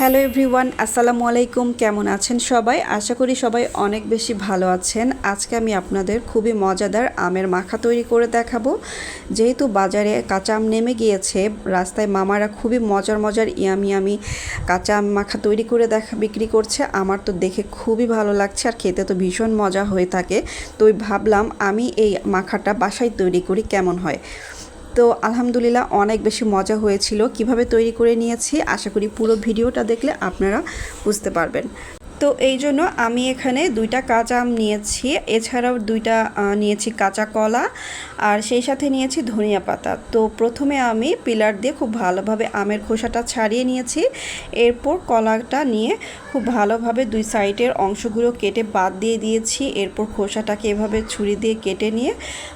Hello everyone, আসসালামু আলাইকুম। কেমন আছেন সবাই? আশা করি সবাই অনেক বেশি ভালো আছেন। আজকে আমি আপনাদের খুবই মজাদার আমের মাখা তৈরি করে দেখাবো। যেহেতু বাজারে কাঁচা আম নেমে গিয়েছে, রাস্তায় মামারা খুবই মজার মজার ইয়ামি ইয়ামি কাঁচা আম মাখা তৈরি করে দেখা, বিক্রি করছে। আমার তো দেখে খুবই ভালো লাগছে আর খেতে তো ভীষণ মজা হয়ে থাকে। তো ভাবলাম আমি এই মাখাটা বাসায় তৈরি করি, কেমন হয়? তো আলহামদুলিল্লাহ অনেক বেশি মজা হয়েছিল। কীভাবে তৈরি করে নিয়েছি, আশা করি পুরো ভিডিওটা দেখলে আপনারা বুঝতে পারবেন। তো এই জন্য আমি এখানে দুইটা কাঁচা আম নিয়েছি, এছাড়াও দুইটা নিয়েছি কাঁচা কলা, আর সেই সাথে নিয়েছি ধনিয়া পাতা। তো প্রথমে আমি পিলার দিয়ে খুব ভালোভাবে আমের খোসাটা ছাড়িয়ে নিয়েছি। এরপর কলাটা নিয়ে খুব ভালোভাবে দুই সাইডের অংশগুলো কেটে বাদ দিয়ে দিয়েছি। এরপর খোসাটাকে এভাবে ছুরি দিয়ে কেটে নিয়ে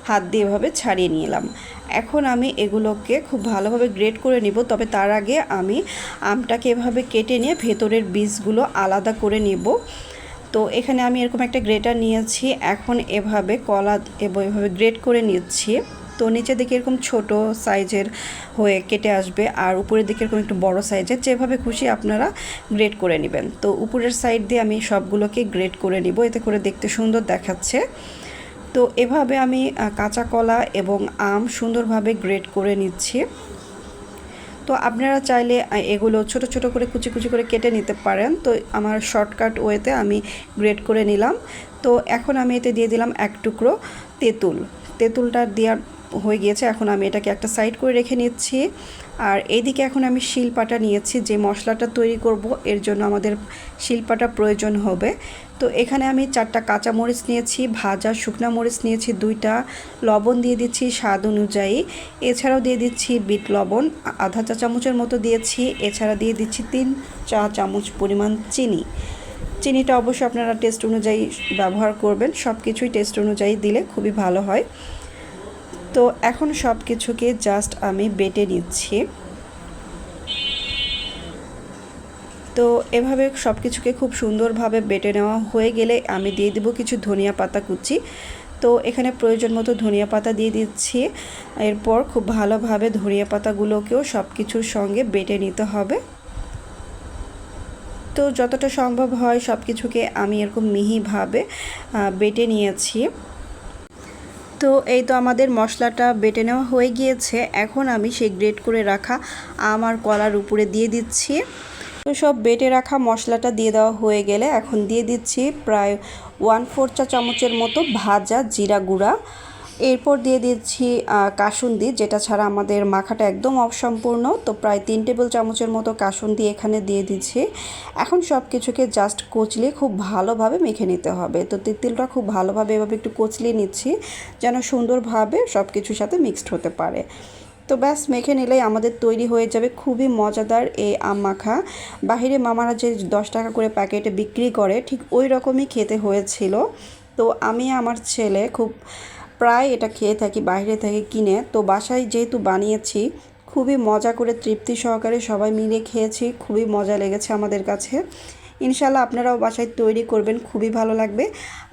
হাত দিয়ে এভাবে ছাড়িয়ে নিলাম। এখন আমি এগুলোকে খুব ভালোভাবে গ্রেট করে নিব, তবে তার আগে আমি আমটাকে এভাবে কেটে নিয়ে ভেতরের বীজগুলো আলাদা করে নিব। তো এখানে আমি এরকম একটা গ্রেটার নিয়েছি, এখন এভাবে কলা এবং, এভাবে গ্রেট করে নিচ্ছি। তো নিচের দিকে এরকম ছোট সাইজের হয়ে কেটে আসবে, আর উপরের দিকে এরকম একটু বড় সাইজের, যেভাবে খুশি আপনারা গ্রেড করে নেবেন। তো উপরের সাইড দিয়ে আমি সবগুলোকে গ্রেড করে নিব, এতে করে দেখতে সুন্দর দেখাচ্ছে। তো এভাবে আমি কাঁচা কলা এবং আম সুন্দরভাবে গ্রেড করে নিচ্ছি। তো আপনারা চাইলে এগুলো ছোট ছোট করে কুচি কুচি করে কেটে নিতে পারেন। তো আমার শর্টকাট ওয়েতে আমি গ্রেড করে নিলাম। তো এখন আমি এতে দিয়ে দিলাম এক টুকরো তেঁতুল। তেঁতুলটা দেওয়ার হয়ে গিয়েছে, এখন আমি এটাকে একটা সাইড করে রেখে নিচ্ছি। আর এইদিকে এখন আমি শিলপাটা নিয়েছি, যে মশলাটা তৈরি করব, এর জন্য আমাদের শিলপাটা প্রয়োজন হবে। তো এখানে আমি চারটা কাঁচা মরিচ নিয়েছি, ভাজা শুকনা মরিচ নিয়েছি দুইটা, লবণ দিয়ে দিচ্ছি স্বাদ অনুযায়ী। এছাড়াও দিয়ে দিচ্ছি বিট লবণ, আধা চা চামচের মতো দিয়েছি। এছাড়া দিয়ে দিচ্ছি তিন চা চামচ পরিমাণ চিনি। চিনিটা অবশ্যই আপনারা টেস্ট অনুযায়ী ব্যবহার করবেন। সব কিছুই টেস্ট অনুযায়ী দিলে খুবই ভালো হয়। তো এখন সব কিছুকে জাস্ট আমি বেটে নিচ্ছি। তো এভাবে সব কিছুকে খুব সুন্দরভাবে বেটে নেওয়া হয়ে গেলে আমি দিয়ে দেবো কিছু ধনিয়া পাতা কুচি। তো এখানে প্রয়োজন মতো ধনিয়া পাতা দিয়ে দিচ্ছি। এরপর খুব ভালোভাবে ধনিয়া পাতাগুলোকেও সব কিছুর সঙ্গে বেটে নিতে হবে। তো যতটা সম্ভব হয় সব কিছুকে আমি এরকম মিহিভাবে বেটে নিয়েছি। তো এই তো আমাদের মশলাটা বেটে নেওয়া হয়ে গিয়েছে। এখন আমি সেই গ্রেট করে রাখা আম আর কলার উপরে দিয়ে দিচ্ছি। তো সব বেটে রাখা মশলাটা দিয়ে দেওয়া হয়ে গেলে এখন দিয়ে দিচ্ছি প্রায় ওয়ান ফোর চা চামচের মতো ভাজা জিরা গুঁড়া। এরপর দিয়ে দিচ্ছি কাসুন্দি, যেটা ছাড়া আমাদের মাখাটা একদম অসম্পূর্ণ। তো প্রায় তিন টেবিল চামচের মতো কাসুন্দি এখানে দিয়ে দিচ্ছি। এখন সব কিছুকে জাস্ট কচলিয়ে খুব ভালোভাবে মেখে নিতে হবে। তো তিতিলটা খুব ভালোভাবে এভাবে একটু কচলিয়ে নিচ্ছি, যেন সুন্দরভাবে সব কিছুর সাথে মিক্সড হতে পারে। তো ব্যাস, মেখে নিলেই আমাদের তৈরি হয়ে যাবে খুবই মজাদার এই আম মাখা। বাহিরে মামারা যে দশ টাকা করে প্যাকেটে বিক্রি করে, ঠিক ওই রকমই খেতে হয়েছিল। তো আমি আমার ছেলে খুব প্রায় এটা খেয়ে থাকি, বাইরে থেকে কিনে। তো বাসায় যেহেতু বানিয়েছি, খুবই মজা করে তৃপ্তি সহকারে সবাই মিলে খেয়েছি, খুবই মজা লেগেছে আমাদের কাছে। ইনশাল্লাহ আপনারাও বাসায় তৈরি করবেন, খুবই ভালো লাগবে।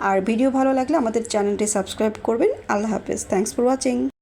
আর ভিডিও ভালো লাগলে আমাদের চ্যানেলটি সাবস্ক্রাইব করবেন। আল্লাহ হাফেজ। Thanks for watching